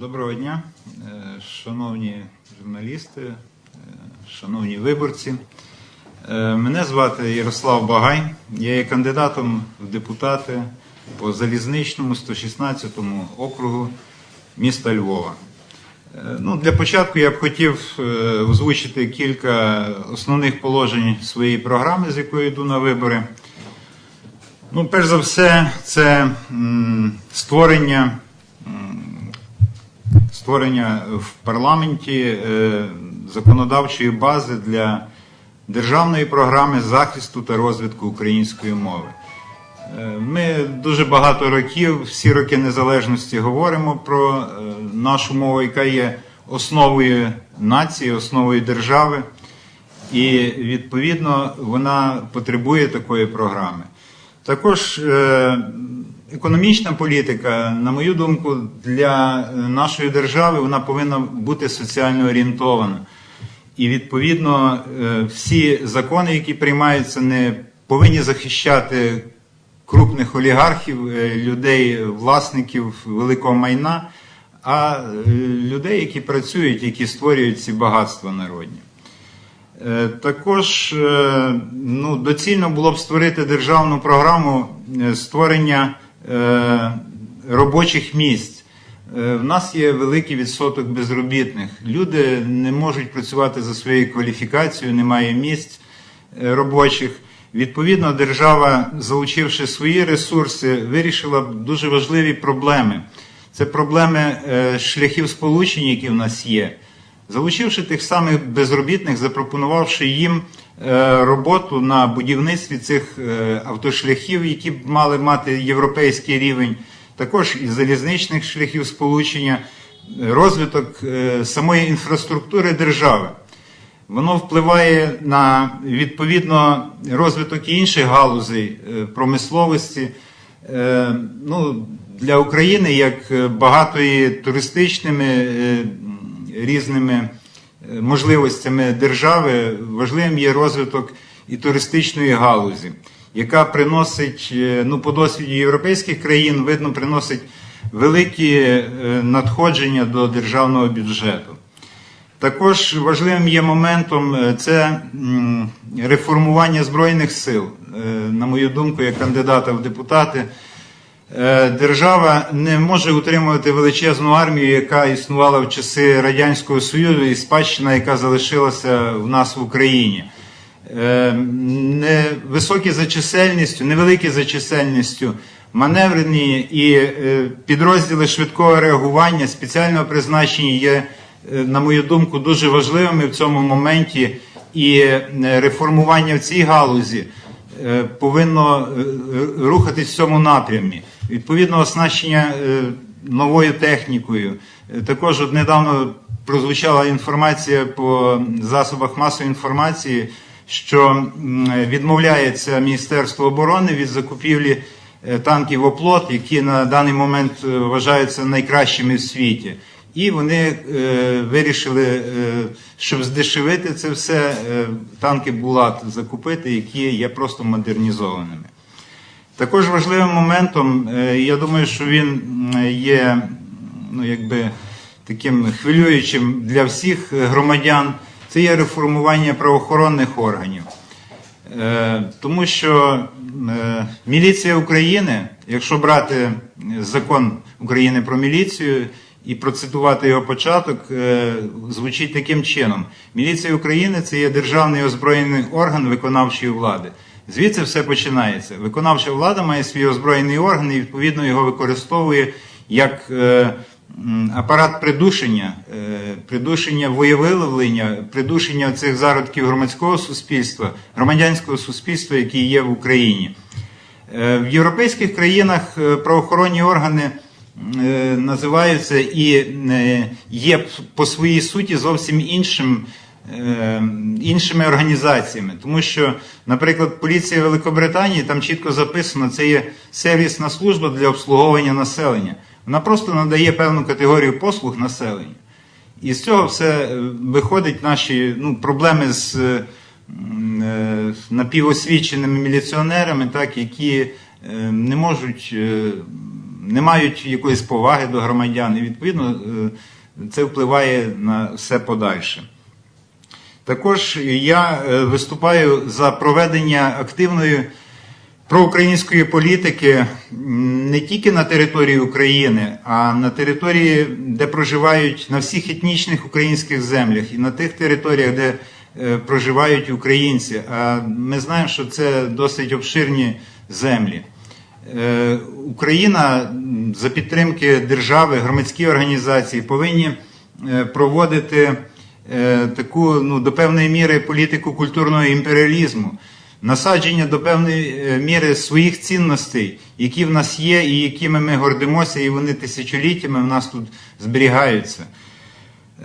Доброго дня, Е, шановні журналісти, е, шановні виборці. Е, Мене звати Ярослав Багай. Я є кандидатом в депутати по залізничному 116 округу міста Львова. Ну, для початку я б хотів озвучити кілька основних положень своєї програми, з якою йду на вибори. Ну, перш за все, це створення створення в парламенті е, законодавчої бази для державної програми захисту та розвитку української мови. Е, Ми дуже багато років, всі роки незалежності говоримо про е, нашу мову, яка є основою нації, основою держави, і відповідно вона потребує такої програми. Також економічна політика, на мою думку, для е, нашої держави вона повинна бути соціально орієнтована. І відповідно е, всі закони, які приймаються, не повинні захищати крупних олігархів, е, людей, власників великого майна, а людей, які працюють, які створюють ці багатства народні. Також ну, доцільно було б створити державну програму створення робочих місць. Е, В нас є великий відсоток безробітних. Люди не можуть працювати за своєю кваліфікацією, немає місць е, робочих. Відповідно, держава, залучивши свої ресурси, вирішила дуже важливі проблеми. Це проблеми е, шляхів сполучення, які в нас є. Залучивши тих самих безробітних, запропонувавши їм е, роботу на будівництві цих е, автошляхів, які б мали мати європейський рівень, також і залізничних шляхів сполучення, розвиток е, самої інфраструктури держави. Воно впливає на відповідно розвиток інших галузей промисловості. Ну, для України як багатої туристичними різними е, можливостями держави важливим є розвиток і туристичної галузі, яка приносить, е, ну, по досвіді європейських країн, видно, приносить великі е, надходження до державного бюджету. Також важливим є моментом це реформування Збройних сил. На мою думку, як кандидата в депутати, держава не може утримувати величезну армію, яка існувала в часи Радянського Союзу і спадщина, яка залишилася в нас в Україні. Е, Невисокі за чисельністю, невеликі за чисельністю, маневрені і е, підрозділи швидкого реагування, спеціального призначення є, е, на мою думку, дуже важливими в цьому моменті. І е, реформування в цій галузі е, повинно е, рухатись в цьому напрямі. Відповідно, оснащення е, новою технікою. Е, Також от недавно прозвучала інформація по засобах масової інформації, що відмовляється Міністерство оборони від закупівлі е, танків оплот, які на даний момент е, вважаються найкращими в світі. І вони е, вирішили, е, щоб здешевити це все, е, танки Булат закупити, які є просто модернізованими. Також важливим моментом, е, я думаю, що він є ну, якби, таким хвилюючим для всіх громадян, це є реформування правоохоронних органів. Е, Тому що е, міліція України, якщо брати закон України про міліцію і процитувати його початок, е, звучить таким чином: міліція України це є державний озброєний орган виконавчої влади. Звідси все починається. Виконавча влада має свій озброєний орган і відповідно його використовує як е, апарат придушення, е, придушення воєвиявлення, придушення цих зародків громадського суспільства, громадянського суспільства, які є в Україні. Е, В європейських країнах е, правоохоронні органи е, називаються і е, є по своїй суті зовсім іншим. Е, Іншими організаціями, тому що, наприклад, поліція Великобританії там чітко записано, це є сервісна служба для обслуговування населення. Вона просто надає певну категорію послуг населенню. І з цього все е, виходить наші ну, проблеми з е, е, напівосвіченими міліціонерами, так, які е, не можуть е, не мають якоїсь поваги до громадян, і відповідно е, це впливає на все подальше. Також я е, виступаю за проведення активної проукраїнської політики не тільки на території України, а на території, де проживають на всіх етнічних українських землях і на тих територіях, де е, проживають українці. А ми знаємо, що це досить обширні землі. Е, Україна за підтримки держави, громадські організації повинні проводити таку ну, до певної міри політику культурного імперіалізму, насадження до певної е, міри своїх цінностей, які в нас є, і якими ми гордимося, і вони тисячоліттями в нас тут зберігаються.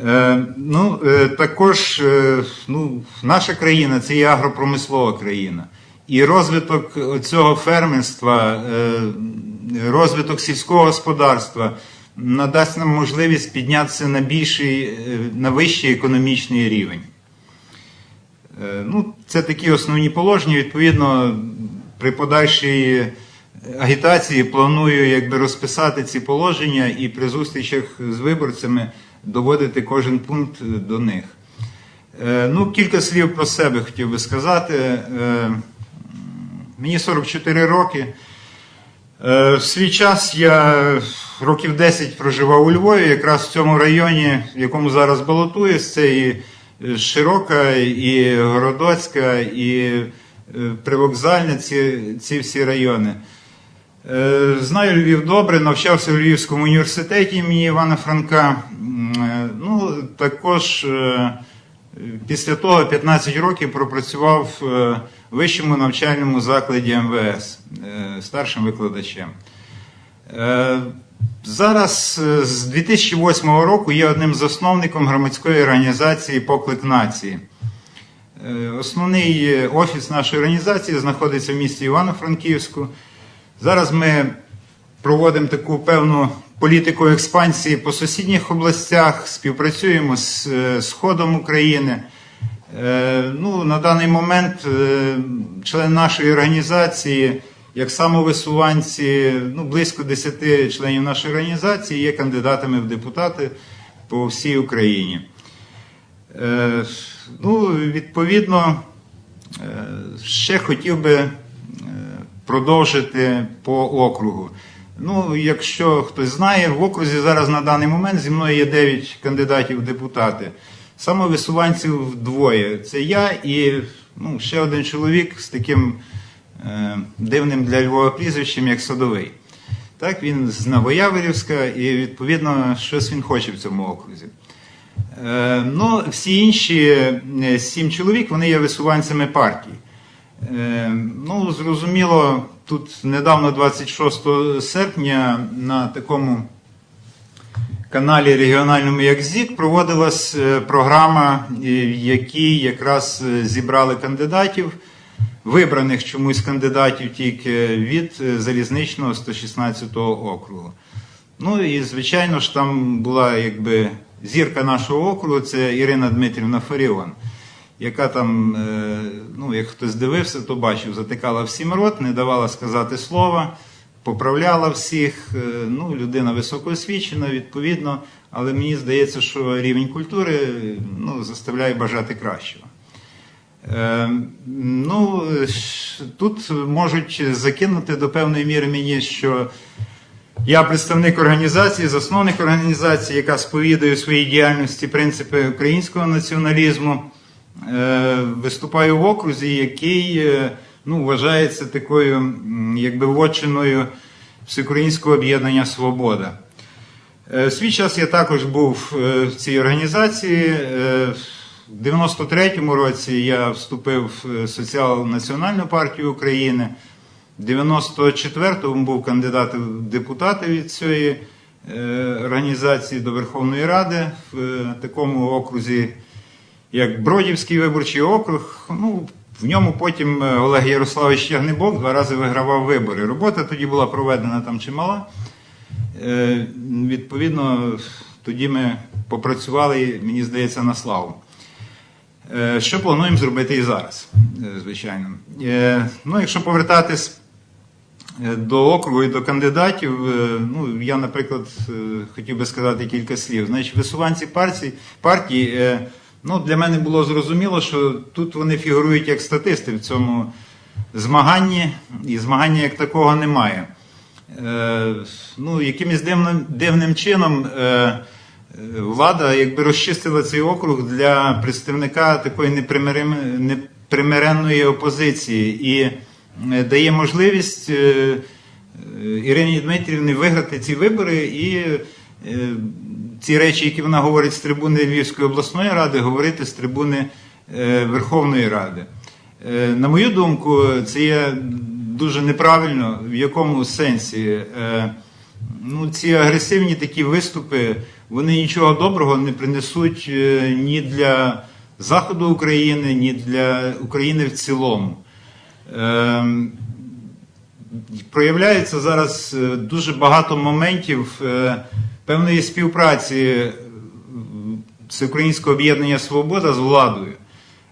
Е, ну, е, також е, ну, наша країна це є агропромислова країна. І розвиток цього фермерства, е, розвиток сільського господарства надасть нам можливість піднятися на більший, е, на вищий економічний рівень. Е, Ну, це такі основні положення. Відповідно, при подальшій агітації планую якби, розписати ці положення і при зустрічах з виборцями доводити кожен пункт до них. Е, Ну, кілька слів про себе хотів би сказати. Мені 44 роки. Е, В свій час я років 10 проживав у Львові, якраз в цьому районі, в якому зараз балотуюсь, це і е, Широка, і Городоцька, і е, Привокзальне, ці, ці всі райони. Знаю Львів добре, навчався в Львівському університеті імені Івана Франка. Ну, також після того 15 років пропрацював е, в вищому навчальному закладі МВС е, старшим викладачем. Е, Зараз е, з 2008 року є одним з засновником громадської організації Поклик нації. Е, Основний е, офіс нашої організації знаходиться в місті Івано-Франківську. Зараз ми проводимо таку певну політику експансії по сусідніх областях, співпрацюємо з е, Сходом України. Е, Ну, на даний момент е, члени нашої організації, як самовисуванці, ну, близько 10 членів нашої організації є кандидатами в депутати по всій Україні. Ну, відповідно, ще хотів би продовжити по округу. Ну, якщо хтось знає, в окрузі зараз на даний момент зі мною є 9 кандидатів в депутати. Самовисуванців двоє. Це я і ну, ще один чоловік з таким е, дивним для Львова прізвищем, як Садовий. Так, він з Новояворівська, і відповідно щось він хоче в цьому окрузі. Е, ну, всі інші е, сім чоловік вони є висуванцями партій. Е, ну, зрозуміло, тут недавно, 26 серпня, на такому каналі регіональному як ЗІК проводилась е, програма, в якій якраз е, зібрали кандидатів, вибраних чомусь кандидатів тільки від е, залізничного 116 округу. Ну і звичайно ж там була якби зірка нашого округу, це Ірина Дмитрівна Фаріон, яка там, е, ну як хтось дивився, то бачив, затикала всім рот, не давала сказати слова, поправляла всіх. Е, Ну, людина високоосвічена, відповідно, але мені здається, що рівень культури ну, заставляє бажати кращого. Е, Ну, тут можуть закинути до певної міри мені, що я представник організації, засновник організації, яка сповідує в своїй діяльності принципи українського націоналізму. Е, Виступаю в окрузі, який е, ну, вважається такою якби вотчиною Всеукраїнського об'єднання Свобода. Е, В свій час я також був в цій організації. В 93-му році я вступив в Соціал-Національну партію України. В 94-му був кандидатом в депутати від цієї організації до Верховної Ради в такому окрузі, як Бродівський виборчий округ. Ну, в ньому потім е, Олег Ярославович Ягнебок два рази вигравав вибори. Робота тоді була проведена там чимала. Е, Відповідно, тоді ми попрацювали, мені здається, на славу. Е, Що плануємо зробити і зараз, е, звичайно. Е, Ну, якщо повертатись е, до округу і до кандидатів. Ну, я, наприклад, хотів би сказати кілька слів. Значить, висуванці партії, партії ну, для мене було зрозуміло, що тут вони фігурують як статисти в цьому змаганні, і змагання як такого немає. Е, Ну, якимось дивним, дивним чином е, влада якби розчистила цей округ для представника такої непримиренної опозиції і е, дає можливість е, Ірині Дмитрівні виграти ці вибори і ці речі, які вона говорить з трибуни Львівської обласної ради, говорити з трибуни е, Верховної Ради. Е, На мою думку, це є дуже неправильно. В якому сенсі? Е, Ну, ці агресивні такі виступи, вони нічого доброго не принесуть е, ні для Заходу України, ні для України в цілому. Проявляється зараз е, дуже багато моментів е, певної співпраці е, Всеукраїнського об'єднання Свобода з владою.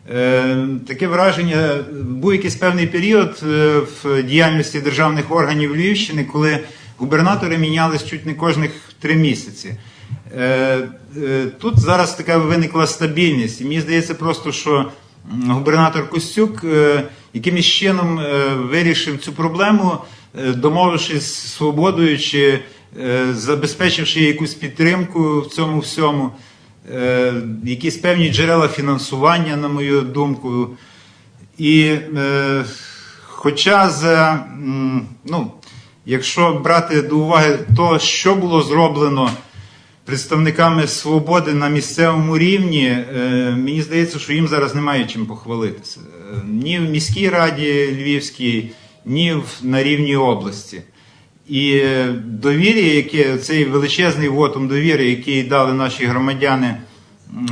Е, Таке враження був якийсь певний період е, в діяльності державних органів Львівщини, коли губернатори мінялись чуть не кожних три місяці. Тут зараз така виникла стабільність, і мені здається, просто що губернатор Костюк якимось чином вирішив цю проблему, домовившись з свободою чи забезпечивши якусь підтримку в цьому всьому е, якісь певні джерела фінансування, на мою думку. І е, хоча за, ну, якщо брати до уваги то, що було зроблено представниками свободи на місцевому рівні, е, мені здається, що їм зараз немає чим похвалитися. Е, Ні в міській раді Львівській, ні на рівні області. І довір'я, яке цей величезний вотум довіри, який дали наші громадяни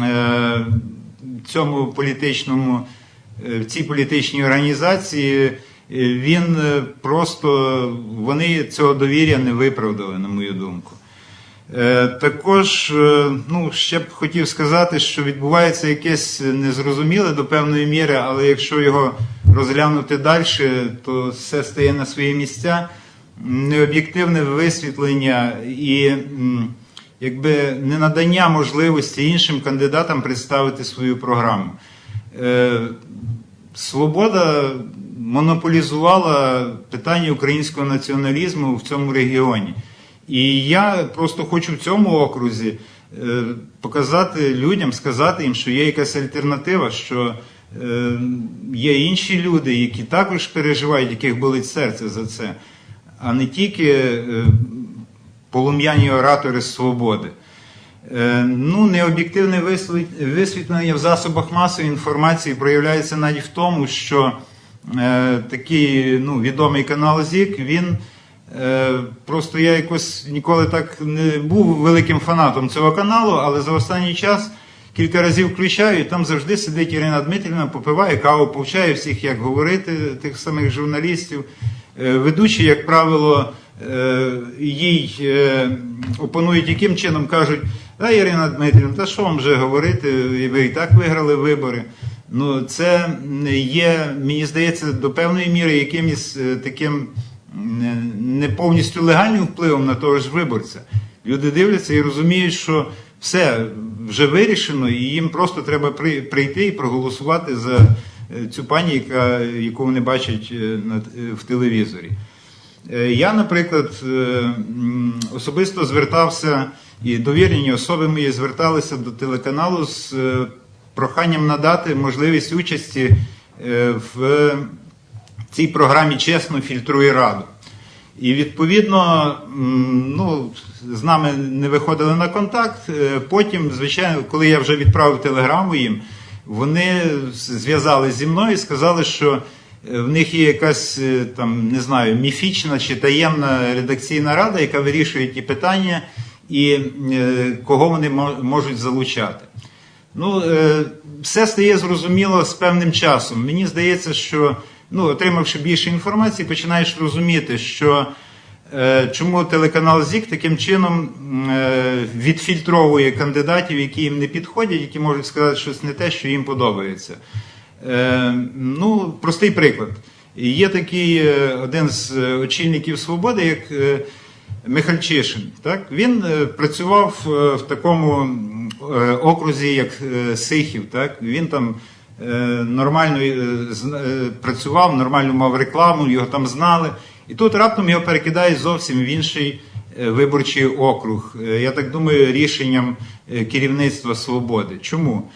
е, цьому політичному, е, в цій політичній організації, е, він просто вони цього довір'я не виправдали, на мою думку. Також ну, ще б хотів сказати, що відбувається якесь незрозуміле до певної міри, але якщо його розглянути далі, то все стає на свої місця. Необ'єктивне висвітлення і якби не надання можливості іншим кандидатам представити свою програму. Е, Свобода монополізувала питання українського націоналізму в цьому регіоні. І я просто хочу в цьому окрузі е, показати людям, сказати їм, що є якась альтернатива, що е, є інші люди, які також переживають, яких болить серце за це, а не тільки е, полум'яні оратори свободи. Е, Ну, необ'єктивне висвітлення в засобах масової інформації проявляється навіть в тому, що е, такий ну, відомий канал ЗІК, він просто я якось ніколи так не був великим фанатом цього каналу, але за останній час кілька разів включаю, і там завжди сидить Ірина Дмитрівна, попиває каву, повчає всіх, як говорити, тих самих журналістів. Е, Ведучі, як правило, е, їй е, опонують яким чином кажуть, та Ірина Дмитрівна, та що вам вже говорити, ви і так виграли вибори. Ну, це є, мені здається, до певної міри якимось таким не повністю легальним впливом на того ж виборця. Люди дивляться і розуміють, що все вже вирішено, і їм просто треба прийти і проголосувати за е, цю пані, яка, яку вони бачать е, е, в телевізорі. Я, наприклад, особисто звертався, і довірені особи мої зверталися до телеканалу з проханням надати можливість участі в цій програмі чесно фільтрує раду. І відповідно, ну, з нами не виходили на контакт. Е, Потім, звичайно, коли я вже відправив телеграму їм, вони зв'язалися зі мною і сказали, що е, в них є якась е, там, не знаю, міфічна чи таємна редакційна рада, яка вирішує ті питання і кого вони мо- можуть залучати. Ну, все стає зрозуміло з певним часом. Мені здається, що ну, отримавши більше інформації, починаєш розуміти, що е, чому телеканал ЗІК таким чином е, відфільтровує кандидатів, які їм не підходять, які можуть сказати щось не те, що їм подобається. Е, ну, простий приклад. Є такий е, один з е, очільників свободи, як е, Михальчишин. Так? Він працював в такому окрузі, як Сихів. Так? Він там нормально е, е, працював, нормально мав рекламу, його там знали. І тут раптом його перекидають зовсім в інший е, виборчий округ. Е, Я так думаю, рішенням е, керівництва свободи. Чому?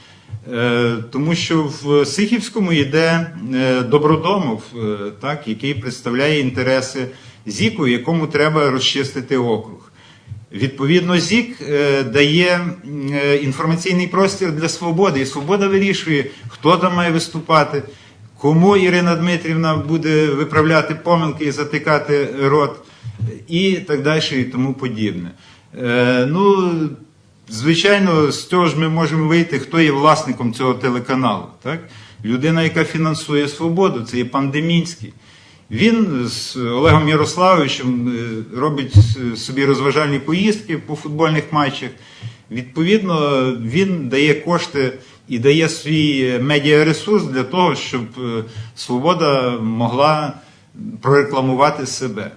Е, Тому що в Сихівському йде е, Добродомов, е, так, який представляє інтереси ЗІКу, якому треба розчистити округ. Відповідно, ЗІК е, дає е, інформаційний простір для свободи, і свобода вирішує, хто там має виступати, кому Ірина Дмитрівна буде виправляти помилки і затикати рот, і так далі, і тому подібне. Е, Ну, звичайно, з цього ж ми можемо вийти, хто є власником цього телеканалу. Так? Людина, яка фінансує свободу, це є пан Демінський. Він з Олегом Ярославовичем е, робить е, собі розважальні поїздки по футбольних матчах. Відповідно, він дає кошти і дає свій е, медіаресурс для того, щоб свобода могла прорекламувати себе.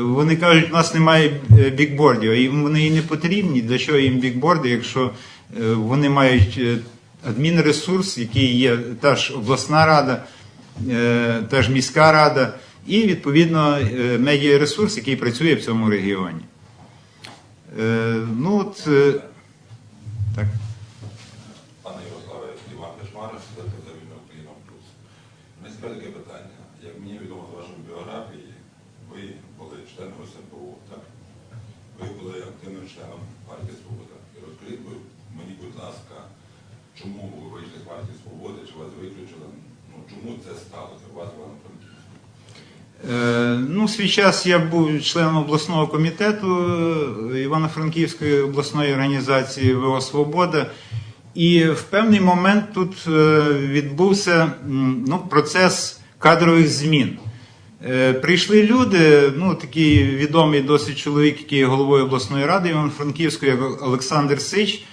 Вони кажуть, у нас немає бікбордів, а їм вони і не потрібні. Для чого їм бікборди, якщо вони мають адмінресурс, який є та ж обласна рада, е, та ж міська рада, і відповідно е, медіаресурс, який працює в цьому регіоні. Е, Ну, от, так. Пане Ярославе, Іван Кошмаров, слухайте за вільно Україна Плюс. У мене тепер таке питання. Як мені відомо з вашої біографії, ви були членом СНПУ, так? Ви були активним членом партії Свобода. І розкажіть ви мені, будь ласка, чому ви вийшли з партії Свободи, чи вас виключили? Ну, чому це сталося у вас Івано-Франківську? Е, Ну, свій час я був членом обласного комітету е, Івано-Франківської обласної організації ВО Свобода. І в певний момент тут е, відбувся ну, процес кадрових змін. Прийшли люди, ну такий відомий досить чоловік, який є головою обласної ради Івано-Франківської, Олександр Сич,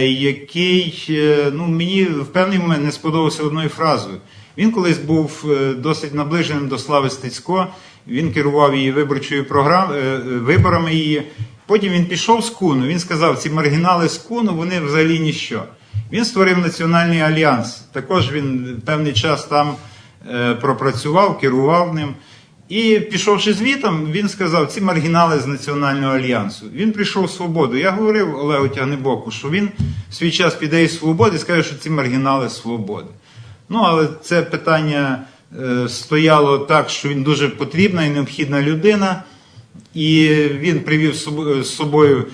який ну, мені в певний момент не сподобався одною фразою. Він колись був е, досить наближеним до Слави Стецько, він керував її виборчою програмою, виборами її. Потім він пішов з Куну, він сказав, ці маргінали з Куну, вони взагалі ніщо. Він створив Національний альянс. Також він певний час там е, пропрацював, керував ним. І пішовши звітом, він сказав, ці маргінали з Національного альянсу. Він прийшов в свободу. Я говорив Олегу Тягнебоку, що він в свій час піде із свободи і скаже, що ці маргінали свободи. Ну, але це питання е, стояло так, що він дуже потрібна і необхідна людина, і він привів з собою-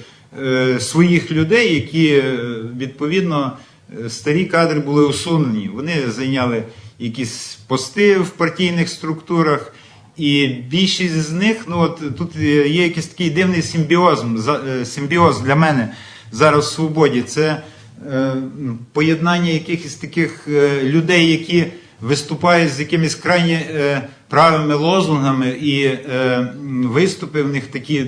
е, своїх людей, які е, відповідно старі кадри були усунені. Вони зайняли якісь пости в партійних структурах. І більшість з них, ну от тут є якийсь такий дивний симбіоз, симбіоз для мене зараз в свободі. Це поєднання якихось таких е, людей, які виступають з якимись крайні е, правими лозунгами, і е, виступи в них такі е,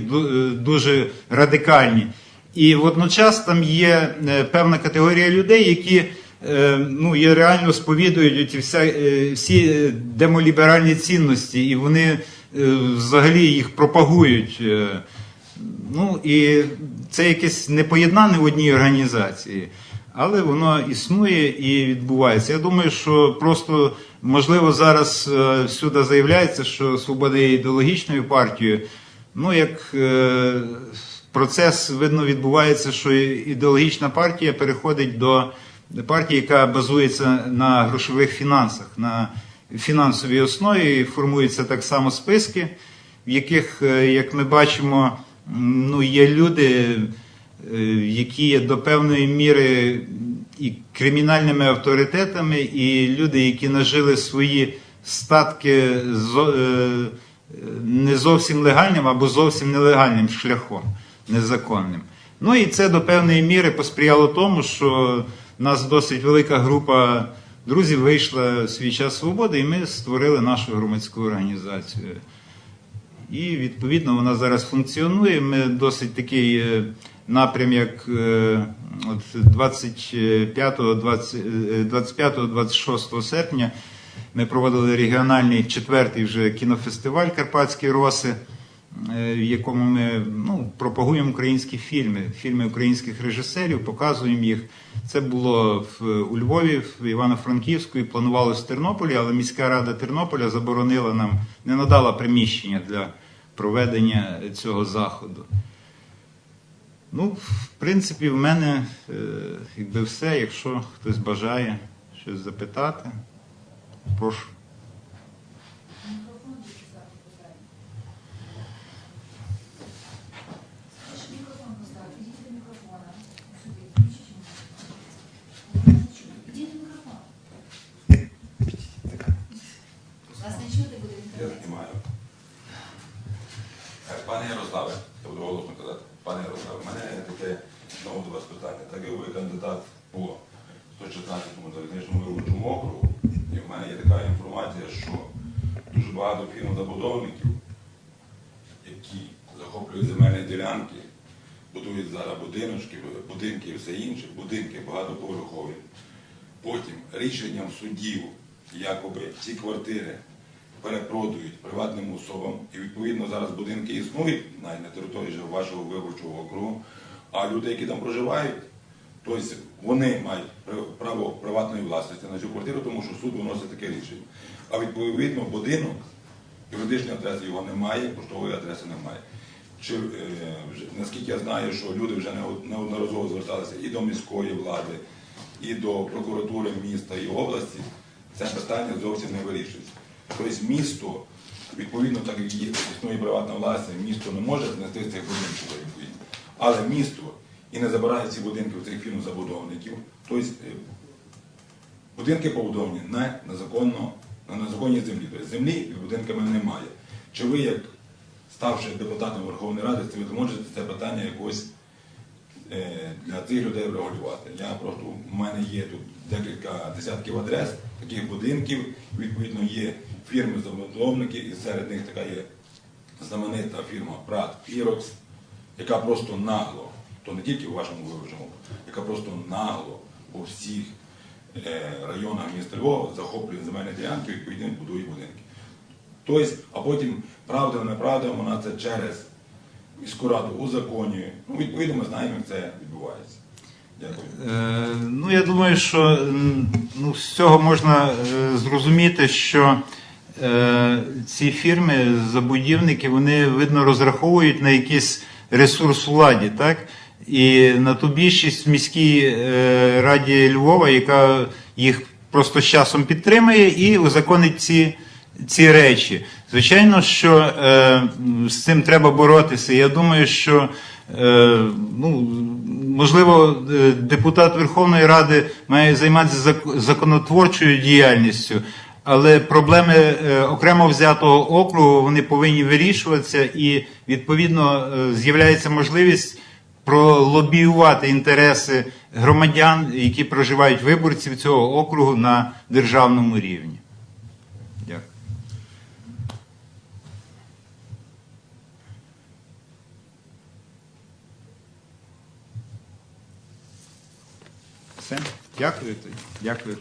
дуже радикальні. І водночас там є е, певна категорія людей, які е, ну, є реально сповідують е, всі е, демоліберальні цінності, і вони е, взагалі їх пропагують. е, Ну і це якесь непоєднане в одній організації, але воно існує і відбувається. Я думаю, що просто можливо зараз е, всюди заявляється, що свобода є ідеологічною партією. Ну як е, процес видно відбувається, що ідеологічна партія переходить до партії, яка базується на грошових фінансах, на фінансовій основі, формуються так само списки, в яких, е, як ми бачимо, ну, є люди, е, які є до певної міри і кримінальними авторитетами, і люди, які нажили свої статки е, не зовсім легальним або зовсім нелегальним шляхом, незаконним. Ну і це до певної міри посприяло тому, що в нас досить велика група друзів вийшла в свій час свободи, і ми створили нашу громадську організацію. І відповідно вона зараз функціонує. Ми досить такий е, напрям, як е, от 25-26 серпня Ми проводили регіональний четвертий вже кінофестиваль Карпатські роси, е, в якому ми ну, пропагуємо українські фільми, фільми українських режисерів, показуємо їх. Це було в, у Львові, в Івано-Франківську і планувалося в Тернополі, але міська рада Тернополя заборонила нам, не надала приміщення для проведення цього заходу. Ну, в принципі, в мене е, якби все. Якщо хтось бажає щось запитати, прошу. Мікрофон записати питання. Слушай, мікрофон поставь, ідіть до мікрофона. Сюди, включіть мікрофон. Ідіть до мікрофона. Вас не чути буде в Я інтернеті. знімаю. Е, Пане Ярославе, голосно казати. Пане Ярославе, в мене таке знову до вас питання. Так як ви кандидат по 116-му залізничному виборчому округу, і в мене є така інформація, що дуже багато фірм-забудовників, які захоплюють земельні ділянки, будують зараз будиночки, будинки і все інше, будинки багатоповерхові. Потім рішенням судів, якоби ці квартири перепродають приватним особам, і відповідно зараз будинки існують навіть на території вашого виборчого округу, а люди, які там проживають, тобто вони мають право приватної власності на цю квартиру, тому що суд виносить таке рішення. А відповідно будинок, юридичної адреси його немає, поштової адреси немає. Чи, е, наскільки я знаю, що люди вже неодноразово зверталися і до міської влади, і до прокуратури міста і області, це питання зовсім не вирішується. Тобто місто, відповідно, так як існує приватна власність, місто не може знести цих будинків відповідно. Але місто і не забирає ці будинки у цих фірм забудовників. Тобто е, будинки побудовані на, на, законно, на незаконній землі. Тобто землі під будинками немає. Чи ви, як ставши депутатом Верховної Ради, це ви можете це питання якось е, для цих людей врегулювати. Я просто у мене є тут декілька десятків адрес таких будинків. Відповідно, є фірми забудовники, і серед них така є знаменита фірма Прат Пірокс, яка просто нагло, то не тільки в вашому виборчому, яка просто нагло по всіх е, районах міста Львова захоплює земельні ділянки, відповідно будує будинки. Тобто, а потім правда, неправда, вона це через міську раду узаконює. Ну, відповідно, ми знаємо, як це відбувається. Дякую. Е, Ну, я думаю, що ну, з цього можна е, зрозуміти, що ці фірми, забудівники, вони видно розраховують на якийсь ресурс владі, так? І на ту більшість в міській е, раді Львова, яка їх просто з часом підтримує і узаконить ці, ці речі. Звичайно, що е, з цим треба боротися. Я думаю, що е, ну, можливо, е, депутат Верховної Ради має займатися законотворчою діяльністю, але проблеми е, окремо взятого округу вони повинні вирішуватися, і відповідно е, з'являється можливість пролобіювати інтереси громадян, які проживають виборців цього округу на державному рівні. Дякую. Все. Дякую. Дякую.